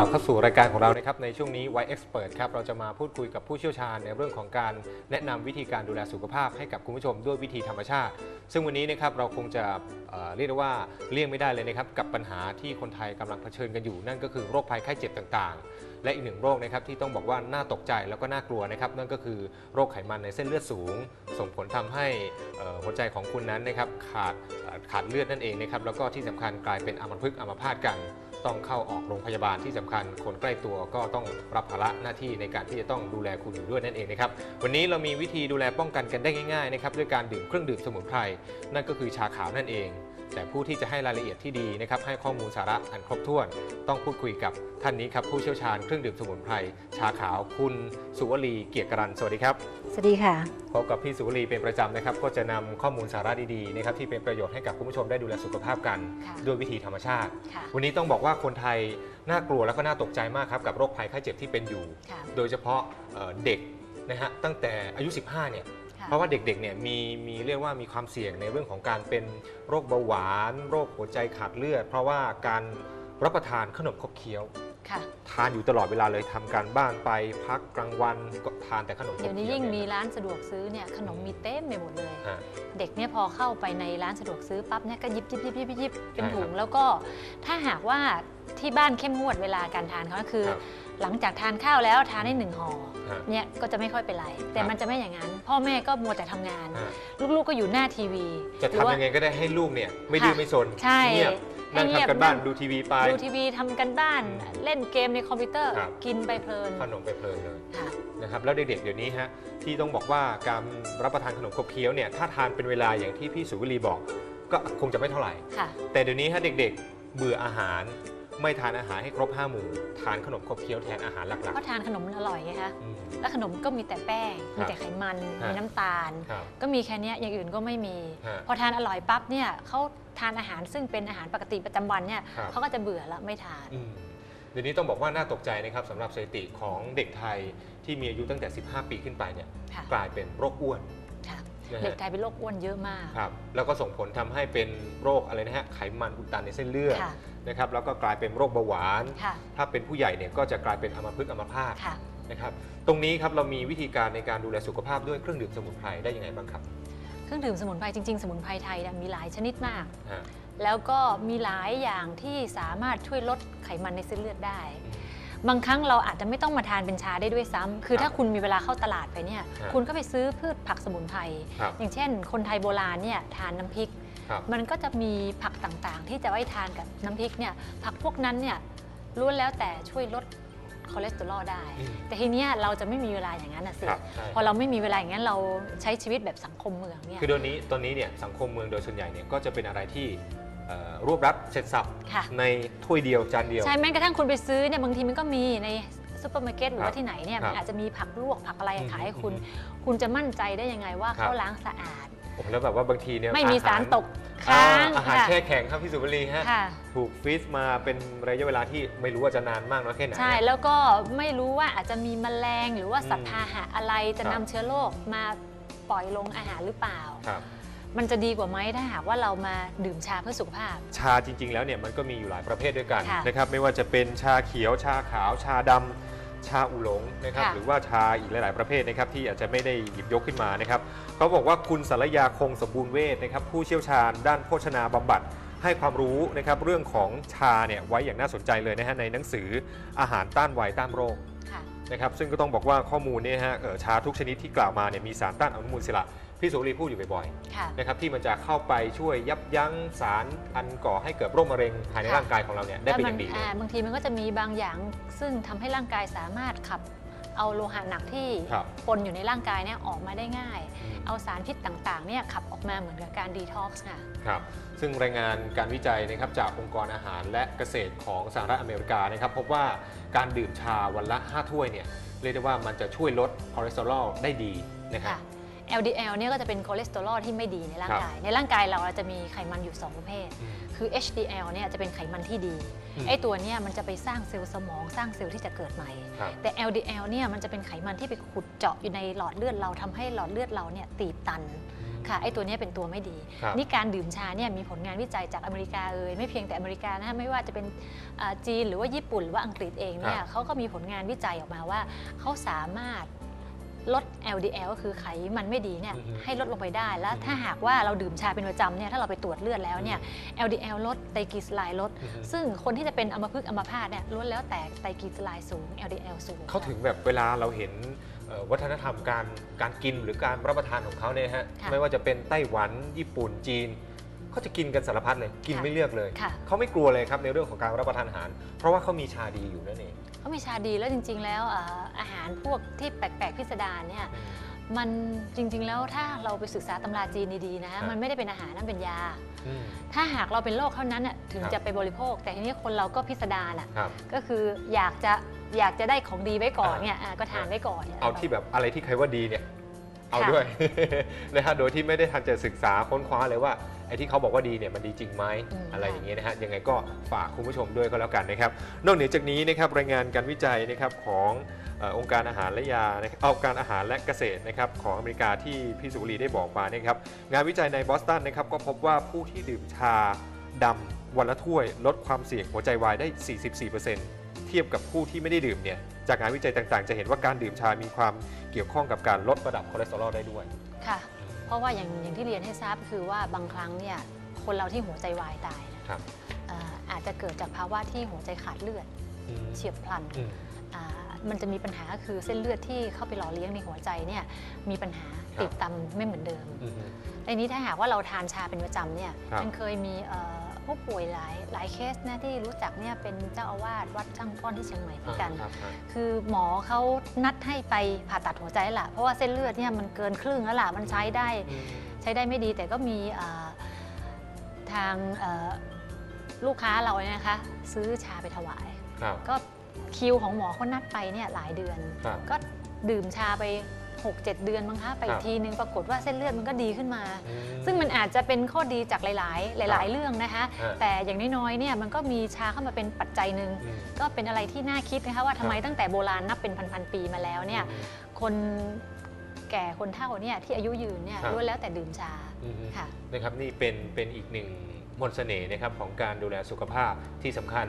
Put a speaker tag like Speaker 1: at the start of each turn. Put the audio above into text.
Speaker 1: กลับเข้าสู่รายการของเรานะครับในช่วงนี้ White Expert ครับเราจะมาพูดคุยกับผู้เชี่ยวชาญในเรื่องของการแนะนำวิธีการดูแลสุขภาพให้กับคุณผู้ชมด้วยวิธีธรรมชาติ ซึ่งวันนี้นะครับเราคงจะเอ่อเรียกได้ว่าเลี่ยงไม่ได้เลยนะครับกับปัญหาที่คนไทยกำลังเผชิญกันอยู่ นั่นก็คือโรคภัยไข้เจ็บต่างๆ และอีกหนึ่งโรคนะครับที่ต้องบอกว่าน่าตกใจแล้วก็น่ากลัวนะครับนั่นก็คือโรคไขมันในเส้นเลือดสูง ส่งผลทำให้เอ่อหัวใจของคุณนั้นนะครับขาดเอ่อขาดเลือดนั่นเองนะครับแล้วก็ที่สำคัญกลายเป็นอัมพฤกษ์อัมพาตกัน ต้องเข้าออกโรงพยาบาลที่สำคัญ คนใกล้ตัวก็ต้องรับภาระหน้าที่ในการที่จะต้องดูแลคุณอยู่ด้วยนั่นเองนะครับวันนี้เรามีวิธีดูแลป้องกันกันได้ง่ายๆนะครับด้วยการดื่มเครื่องดื่มสมุนไพรนั่นก็คือชาขาวนั่นเอง แต่ผู้ที่จะให้รายละเอียดที่ดีนะครับให้ข้อมูลสาระอันครบถ้วน ต้องพูดคุยกับท่านนี้ครับผู้เชี่ยวชาญเครื่องดื่มสมุนไพรชาขาวคุณสุวลีเกียรติกรันสวัสดีครับ
Speaker 2: สวัสดีค่ะ
Speaker 1: พบกับพี่สุวลีเป็นประจำนะครับ ก็จะนำข้อมูลสาระดีๆนะครับที่เป็นประโยชน์ให้กับคุณผู้ชมได้ดูแลสุขภาพกัน
Speaker 2: ค่ะ
Speaker 1: ด้วยวิธีธรรมชาติ
Speaker 2: ค่ะ
Speaker 1: วันนี้ต้องบอกว่าคนไทยน่ากลัวแล้วก็น่าตกใจมากครับกับโรคภัยไข้เจ็บที่เป็นอยู่
Speaker 2: ค่ะ
Speaker 1: โดยเฉพาะเอ่อเด็กนะฮะตั้งแต่อายุ 15 เนี่ย
Speaker 2: ค่ะ
Speaker 1: เพราะว่าเด็กๆเนี่ยมีมีเรียกว่ามีความเสี่ยงในเรื่องของการเป็นโรคเบาหวาน โรคหัวใจขาดเลือด เพราะว่าการรับประทานขนมขบเคี้ยว
Speaker 2: ค่ะ
Speaker 1: ทานอยู่ตลอดเวลาเลยทำการบ้านไปพักกลางวันก็ทานแต่ขนมขบ
Speaker 2: เดี๋ยวนี้
Speaker 1: เคี้ยว
Speaker 2: ยิ่งมี
Speaker 1: เนี่ย
Speaker 2: ร้านสะดวกซื้อเนี่ยขนมมีเต็มไปหมดเลย
Speaker 1: ฮะ
Speaker 2: เด็กเนี่ยพอเข้าไปในร้านสะดวกซื้อปั๊บเนี่ยก็หยิบหยิบหยิบหยิบหยิบเป็น
Speaker 1: ใช่ครับ
Speaker 2: ถุงแล้วก็ถ้าหากว่าที่บ้านเข้มงวดเวลาการทานเขาก็คือ
Speaker 1: ครับ
Speaker 2: หลังจากทานข้าวแล้วทานได้หนึ่งห่อ
Speaker 1: ฮะ
Speaker 2: เนี่ยก็จะไม่ค่อยเป็นไร แต่
Speaker 1: ครับ
Speaker 2: มันจะไม่อย่างนั้น พ่อแม่ก็มัวแต่ทำงาน
Speaker 1: ฮะ
Speaker 2: ลูกๆก็อยู่หน้าทีวี
Speaker 1: จะ
Speaker 2: หรือว่า
Speaker 1: ทำยังไงก็ได้ให้ลูกเนี่ยไม่ดื้อ
Speaker 2: ค่ะ
Speaker 1: ไม่สน
Speaker 2: ใช่
Speaker 1: เงียบ
Speaker 2: ให้
Speaker 1: นั่ง
Speaker 2: เงียบ
Speaker 1: ทำกันบ้าน
Speaker 2: นั่ง
Speaker 1: ดูทีวีไป
Speaker 2: ดูทีวีทำกันบ้าน เล่นเกมในคอมพิวเตอร์
Speaker 1: ครับ
Speaker 2: กินไปเพลิน
Speaker 1: ขนมไปเพลินเลย
Speaker 2: ค่ะ
Speaker 1: นะครับแล้วเด็กๆเดี๋ยวนี้ฮะที่ต้องบอกว่าการรับประทานขนมขบเคี้ยวเนี่ยถ้าทานเป็นเวลาอย่างที่พี่สุวลีบอก ก็คงจะไม่เท่าไหร่
Speaker 2: ค่ะ
Speaker 1: แต่เดี๋ยวนี้ฮะเด็กๆ เบื่ออาหาร ไม่ทานอาหารให้ครบห้าหมู่ทานขนมขบเคี้ยวแทนอาหารหลัก
Speaker 2: เพราะทานขนมมันอร่อยไงคะ
Speaker 1: ๆอืม
Speaker 2: แล้วขนมก็มีแต่แป้ง
Speaker 1: ครับ
Speaker 2: มีแต่ไขมัน
Speaker 1: ฮะ
Speaker 2: มีน้ำตาล
Speaker 1: ครับ
Speaker 2: ก็มีแค่เนี้ยอย่างอื่นก็ไม่มี
Speaker 1: ฮะ
Speaker 2: พอทานอร่อยปั๊บเนี่ยเขาทานอาหารซึ่งเป็นอาหารปกติประจำวันเนี่ย
Speaker 1: ครับ
Speaker 2: เขาก็จะเบื่อแล้วไม่ทาน
Speaker 1: อืมเดี๋ยวนี้ต้องบอกว่าน่าตกใจนะครับสำหรับสถิติของเด็กไทยที่มีอายุตั้งแต่ 15 ปีขึ้นไปเนี่ย
Speaker 2: ค่ะ
Speaker 1: กลายเป็นโรคอ้วน
Speaker 2: ค่ะ
Speaker 1: นะฮะ
Speaker 2: เด็กไทยเป็นโรคอ้วนเยอะมาก
Speaker 1: ครับแล้วก็ส่งผลทำให้เป็นโรคอะไรนะฮะไขมันอุดตันในเส้นเลือด
Speaker 2: ค่ะ
Speaker 1: นะครับแล้วก็กลายเป็นโรคเบาหวาน
Speaker 2: ค่ะ
Speaker 1: ถ้าเป็นผู้ใหญ่เนี่ยก็จะกลายเป็นอัมพฤกษ์อัมพาต
Speaker 2: ค่ะ
Speaker 1: นะครับตรงนี้ครับเรามีวิธีการในการดูแลสุขภาพด้วยเครื่องดื่มสมุนไพรได้ยังไงบ้างครับ
Speaker 2: เครื่องดื่มสมุนไพรจริง ๆ สมุนไพรไทยเนี่ยมีหลายชนิดมาก
Speaker 1: ฮะ
Speaker 2: แล้วก็มีหลายอย่างที่สามารถช่วยลดไขมันในเส้นเลือดได้ บางครั้งเราอาจจะไม่ต้องมาทานเป็นชาได้ด้วยซ้ำคือ
Speaker 1: ครับ
Speaker 2: ถ้าคุณมีเวลาเข้าตลาดไปเนี่ย
Speaker 1: ฮะ
Speaker 2: คุณก็ไปซื้อพืชผักสมุนไพร
Speaker 1: ครับ
Speaker 2: อย่างเช่น คนไทยโบราณเนี่ยทานน้ำพริก
Speaker 1: ครับ
Speaker 2: มันก็จะมีผักต่างๆ ที่จะไว้ทานกับน้ำพริกเนี่ย ผักพวกนั้นเนี่ยล้วนแล้วแต่ช่วยลดคอเลสเตอรอลได้
Speaker 1: อืม
Speaker 2: แต่ทีเนี้ยเราจะไม่มีเวลาอย่างนั้นนะสิ
Speaker 1: ครับใช่
Speaker 2: พอเราไม่มีเวลาอย่างนั้นเราใช้ชีวิตแบบสังคมเมืองเนี่ย
Speaker 1: คือตอนนี้ตอนนี้เนี่ยสังคมเมืองโดยส่วนใหญ่เนี่ยก็จะเป็นอะไรที่ เอ่อรวบรัดเสร็จสับ
Speaker 2: ค่ะ
Speaker 1: ในถ้วยเดียวจานเดียว
Speaker 2: ใช่แม้กระทั่งคุณไปซื้อเนี่ยบางทีมันก็มีในซูเปอร์มาร์เก็ตหรือ
Speaker 1: ครั
Speaker 2: ว่า
Speaker 1: บ
Speaker 2: ที่ไหนเนี่ย
Speaker 1: ครับ
Speaker 2: มันอาจจะมีผักลวกผักอะไร
Speaker 1: อืม
Speaker 2: ขายให้คุณ
Speaker 1: อืม
Speaker 2: คุณจะมั่นใจได้ยังไงว่า
Speaker 1: ครับ
Speaker 2: เขาล้างสะอาด
Speaker 1: โอ้โหแล้วแบบว่าบางทีเนี่ย
Speaker 2: ไม่มี
Speaker 1: อห
Speaker 2: สารตก
Speaker 1: อ่า
Speaker 2: ค้าง
Speaker 1: อาหาร
Speaker 2: ค่ะ
Speaker 1: แช่แข็งครับพี่สุวรีฮะ
Speaker 2: ค่ะ
Speaker 1: ถูกฟรีซมาเป็นระยะเวลาที่ไม่รู้ว่าจะนานมากน้อยแค่ไหน
Speaker 2: ใช่แล้วก็ไม่รู้ว่าอาจจะมีแมลงหรือว่าสัต
Speaker 1: อื
Speaker 2: ว์
Speaker 1: ม
Speaker 2: พาหะอะไรจะ
Speaker 1: ครับ
Speaker 2: นำเชื้อโรคมาปล่อยลงอาหารหรือเปล่า
Speaker 1: ครับ
Speaker 2: มันจะดีกว่าไหมถ้าหากว่าเรามาดื่มชาเพื่อสุขภาพ
Speaker 1: ชาจริง ๆ แล้วเนี่ยมันก็มีอยู่หลายประเภทด้วยกัน
Speaker 2: ค่ะ
Speaker 1: นะครับไม่ว่าจะเป็นชาเขียวชาขาวชาดำชาอุหลงนะครับ
Speaker 2: ค่ะ
Speaker 1: หรือว่าชาอีกหลาย ๆ ประเภทนะครับที่อาจจะไม่ได้หยิบยกขึ้นมานะครับเขาบอกว่าคุณสารยาคงสมบูรณ์เวทนะครับผู้เชี่ยวชาญด้านโภชนาบำบัด ให้ความรู้นะครับเรื่องของชาเนี่ยไว้อย่างน่าสนใจเลยนะฮะในหนังสืออาหารต้านวัยต้านโรค
Speaker 2: ค่ะ
Speaker 1: นะครับซึ่งก็ต้องบอกว่าข้อมูลเนี่ยฮะเอ่อชาทุกชนิดที่กล่าวมาเนี่ยมีสารต้านอนุมูลอิสระ พี่สุรีพูดอยู่บ่อยๆ
Speaker 2: ค่ะ
Speaker 1: นะครับที่มันจะเข้าไปช่วยยับยั้งสารอันก่อให้เกิดโรคมะเร็งภายใน
Speaker 2: ค่ะ
Speaker 1: ร่างกายของเราเนี่ยได้เป็นอย่างดี
Speaker 2: แล้ว
Speaker 1: เล
Speaker 2: มั
Speaker 1: ย
Speaker 2: บางทีมันก็จะมีบางอย่างซึ่งทำให้ร่างกายสามารถขับเอาโลหะหนักที่
Speaker 1: ครับ
Speaker 2: ปนอยู่ในร่างกายเนี่ยออกมาได้ง่าย
Speaker 1: อืม
Speaker 2: เอาสารพิษต่างๆเนี่ยขับออกมาเหมือนกับการดีท็อกซ์ค่ะ
Speaker 1: ครับซึ่งรายงานการวิจัยนะครับจากองค์กรอาหารและเกษตรของสหรัฐอเมริกานะครับพบว่าการดื่มชาวันละ 5 ถ้วยเนี่ยเรียกได้ว่ามันจะช่วยลดคอเลสเตอรอลได้ดีนะครับ
Speaker 2: ค่ะ LDL เนี่ยก็จะเป็นคอเลสเตอรอลที่ไม่ดีในร่างกาย ในร่างกายเราจะมีไขมันอยู่ 2 ประเภท
Speaker 1: อืม
Speaker 2: คือ HDL เนี่ยจะเป็นไขมันที่ดี
Speaker 1: อืม
Speaker 2: ไอ้ตัวเนี่ยมันจะไปสร้างเซลล์สมองสร้างเซลล์ที่จะเกิดใหม่
Speaker 1: ครับ
Speaker 2: แต่ LDL เนี่ยมันจะเป็นไขมันที่ไปขุดเจาะอยู่ในหลอดเลือดเราทำให้หลอดเลือดเราเนี่ยตีบตันค่ะไอ้ตัวเนี้ยเป็นตัวไม่ดี
Speaker 1: ครับ
Speaker 2: นี่การดื่มชาเนี่ยมีผลงานวิจัยจากอเมริกาเอ่ยไม่เพียงแต่อเมริกานะไม่ว่าจะเป็นอ่าจีนหรือว่าญี่ปุ่นหรือว่าอังกฤษเองเนี่
Speaker 1: ครั
Speaker 2: ย
Speaker 1: บ
Speaker 2: เขาก็มีผลงานวิจัยออกมาว่าเขาสามารถ ลด LDL ก็คือไขมันไม่ดีเนี่ย
Speaker 1: อือฮึ
Speaker 2: ให้ลดลงไปได้ แล้ว
Speaker 1: อือฮึ
Speaker 2: ถ้าหากว่าเราดื่มชาเป็นประจำเนี่ยถ้าเราไปตรวจเลือดแล้วเนี่ย LDL ลดไตรกลีเซอไรด์ลด
Speaker 1: อือฮึ
Speaker 2: ซึ่งคนที่จะเป็นอัมพฤกษ์อัมพาตเนี่ยล้วนแล้วแต่ไตรกลีเซอไรด์สูง LDL สูง
Speaker 1: เขาถึงแบบเวลาเราเห็นเอ่อวัฒนธรรมการการกินหรือการรับประทานของเขาเนี่ยฮะ
Speaker 2: ค่ะ
Speaker 1: ไม่ว่าจะเป็นไต้หวันญี่ปุ่นจีน เขาจะกินกันสารพัดเลยกิน
Speaker 2: ค่ะ
Speaker 1: ไม่เลือกเลย
Speaker 2: ค่ะ
Speaker 1: เขาไม่กลัวเลยครับในเรื่องของการรับประทานอาหาร เพราะว่าเขามีชาดีอยู่นั่นเอง
Speaker 2: เขามีชาดีแล้วจริง ๆ แล้วอ่าอาหารพวกที่แปลก ๆ พิสดารเนี่ยมันจริง ๆ แล้วถ้าเราไปศึกษาตำราจีนดีๆนะ
Speaker 1: ครั
Speaker 2: ฮะ
Speaker 1: บ
Speaker 2: มันไม่ได้เป็นอาหารนั่นเป็นยา
Speaker 1: อืม
Speaker 2: ถ้าหากเราเป็นโรคเท่านั้นน่ะถึง
Speaker 1: ครับ
Speaker 2: จะไปบริโภค แต่ทีนี้คนเราก็พิสดารอะ
Speaker 1: ครับ
Speaker 2: ก็คืออยากจะอยากจะได้ของดีไว้ก่อน
Speaker 1: อ่า
Speaker 2: เนี่ยอ่าก็ทานไว้ก่อน
Speaker 1: เอาที่แบบอะไรที่ใครว่าดีเนี่ย เอา
Speaker 2: ค่ะ
Speaker 1: ด้วยนะฮะโดยที่ไม่ได้ทันจะศึกษาค้นคว้าเลยว่าไอ้ที่เขาบอกว่าดีเนี่ยมันดีจริงไหม
Speaker 2: อืม
Speaker 1: อะไร
Speaker 2: ค่ะ
Speaker 1: อย่างเงี้ยนะฮะยังไงก็ฝากคุณผู้ชมด้วยก็แล้วกันนะครับ นอกเหนือจากนี้นะครับรายงานการวิจัยนะครับของเออองค์การอาหารและยานะครับเอาองค์การอาหารและเกษตรนะครับของอเมริกาที่พี่สุรีได้บอกมานะครับงานวิจัยในบอสตันนะครับก็พบว่าผู้ที่ดื่มชาดำวันละถ้วย ลดความเสี่ยงหัวใจวายได้ 44%เทียบกับผู้ที่ไม่ได้ดื่มเนี่ยจากงานวิจัยต่างๆ จะเห็นว่าการดื่มชา มีความเกี่ยวข้องกับการลดระดับคอเลสเตอรอลได้ด้วย
Speaker 2: ค่ะ เพราะว่าอย่างอย่างที่เรียนให้ทราบก็คือว่าบางครั้งเนี่ยคนเราที่หัวใจวายตายนะครับอ่าอาจจะเกิดจากภาวะที่หัวใจขาดเลือด
Speaker 1: อืม
Speaker 2: เฉียบพลัน
Speaker 1: อืม
Speaker 2: อ่ามันจะมีปัญหาก็คือเส้นเลือดที่เข้าไปหล่อเลี้ยงในหัวใจเนี่ยมีปัญหา
Speaker 1: ครับ
Speaker 2: ติดตันไม่เหมือนเดิม
Speaker 1: อืม
Speaker 2: ในนี้ถ้าหากว่าเราทานชาเป็นประจำเนี่ย
Speaker 1: ครับ
Speaker 2: มันเคยมีเอ่อ ผู้ป่วยหลายหลายเคสนะที่รู้จักเนี่ยเป็นเจ้าอาวาสวัดช่างฟ้อนที่เชียงใหม่เหมือนกัน
Speaker 1: ครับครับ
Speaker 2: คือหมอเขานัดให้ไปผ่าตัดหัวใจแล้วล่ะเพราะว่าเส้นเลือดเนี่ยมันเกินครึ่งแล้วล่ะมันใช้ได้
Speaker 1: อืม
Speaker 2: ใช้ได้ไม่ดีแต่ก็มีเอ่อทางเอ่อลูกค้าเราเนี่ยนะคะ ซื้อชาไปถวาย
Speaker 1: ครับ
Speaker 2: ก็คิวของหมอเขานัดไปเนี่ยหลายเดือน
Speaker 1: ครับ
Speaker 2: ก็ดื่มชาไป 6-7 เดือนมั้งคะไป
Speaker 1: ครับ
Speaker 2: ทีนึงปรากฏว่าเส้นเลือดมันก็ดีขึ้นมา
Speaker 1: อื
Speaker 2: ซึ่งมันอาจจะเป็นข้อดีจากหลาย ๆ หลาย ๆ เรื่องนะคะ
Speaker 1: ฮะ
Speaker 2: แต่อย่างน้อยๆเนี่ยมันก็มีชาเข้ามาเป็นปัจจัยหนึ่ง
Speaker 1: อืม
Speaker 2: ก็เป็นอะไรที่น่าคิดนะคะว่าทำไม
Speaker 1: ครับ
Speaker 2: ตั้งแต่โบราณนับเป็นพันๆปีมาแล้วเนี่ยคนแก่คนเฒ่าเนี่ยที่อายุยืนเนี่ย
Speaker 1: ครับ
Speaker 2: ล้วนแล้วแต่ดื่มชา
Speaker 1: อืม
Speaker 2: ค่ะ
Speaker 1: นะครับนี่เป็นเป็นอีกหนึ่งมนต์เสน่ห์นะครับของการดูแลสุขภาพที่สำคัญ